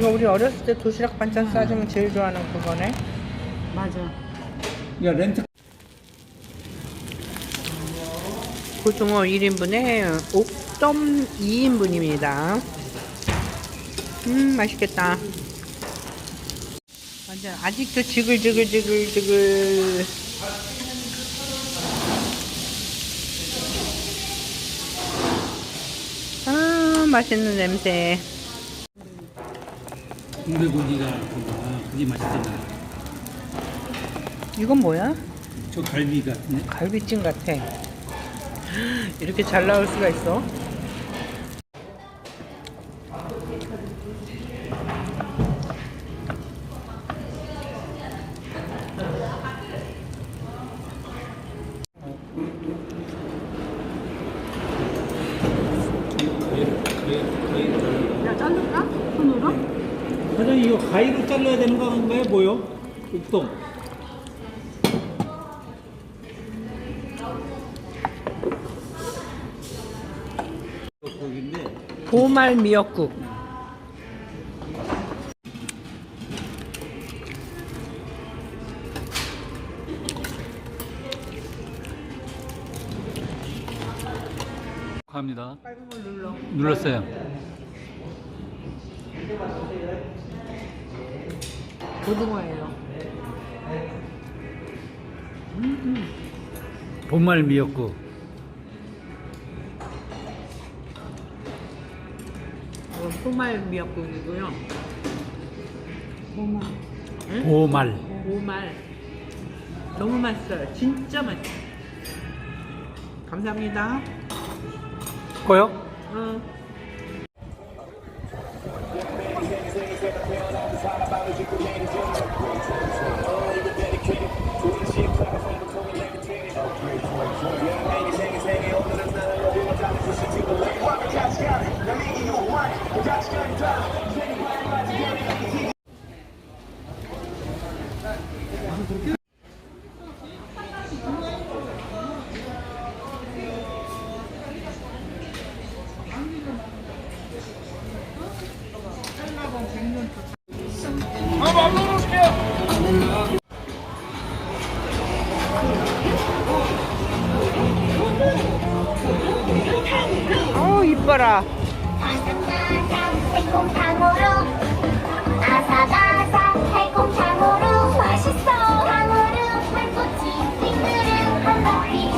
이거 우리 어렸을 때 도시락 반찬 싸주면 제일 좋아하는 그거네. 맞아. 야 렌트 고등어 1인분에 옥돔 2인분입니다. 음, 맛있겠다. 완전 아직도 지글지글지글지글. 아, 맛있는 냄새. 군대 고기가 그거구나. 그게 맛있잖아. 이건 뭐야? 저 갈비 같네. 갈비찜 같아. 이렇게 잘 나올 수가 있어? 야, 자를까? 사장님 이거 가위로 잘라야 되는 건가요? 뭐요? 옥동. 고기인데 보말 미역국. 합니다. 빨간 걸 눌러. 눌렀어요. 고등어예요. 본말 미역국. 이건 보말 미역국이고요. 뭐만. 보말. 보말. 너무 맛있어요. 진짜 맛있어요. 감사합니다. 거요? 응. 어 우이 거라. 바삭바삭 새콤탕으로 아삭아삭